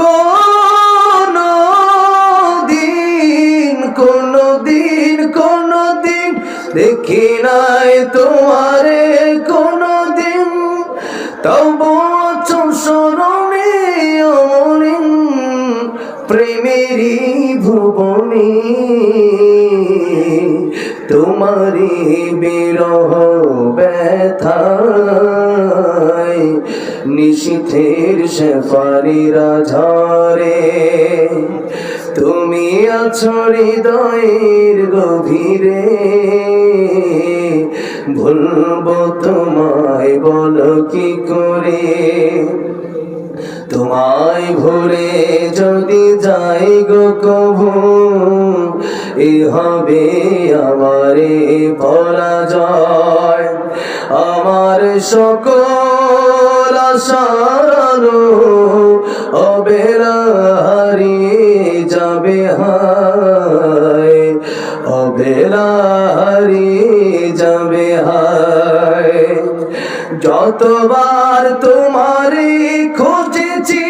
কোনো দিন কোনো দিন কোনো দিন দেখি নাই তোমারে কোনো দিন তবু স্মরণে অমলিন প্রেমেরই ভুবনে। তোমারি বিরহ ব্যথায় নিশীথের শেফারিরা ঝরে তুমি আছো হৃদয়ের গভীরে। ভুলবো তোমায় বলো কি করে? তোমায় ভরে যদি যাই গো কভু এ হবে আমারে পরাজয়। আমার সকল আশারানো অবেলা হারিয়ে যাবে হায় অবেলা হারিয়ে যাবে হায়। যতবার তোমারে খুঁজেছি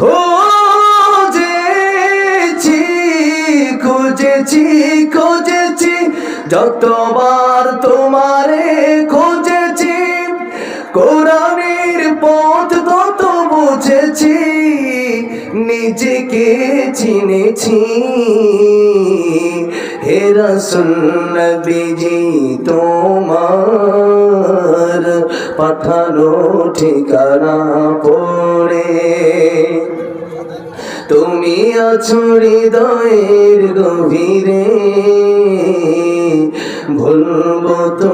খুঁজেছি খুঁজেছি খুঁজেছি, যতবার তোমারে খুঁজেছি কোরআনের পথ কত বুঝেছি, নিজেকে চিনেছি। হে রসুল নবীজি, তোমার পাঠানো ঠিকানা পড়ে। তুমি আছো হৃদয়ের গভীরে, ভুলবো তোমায়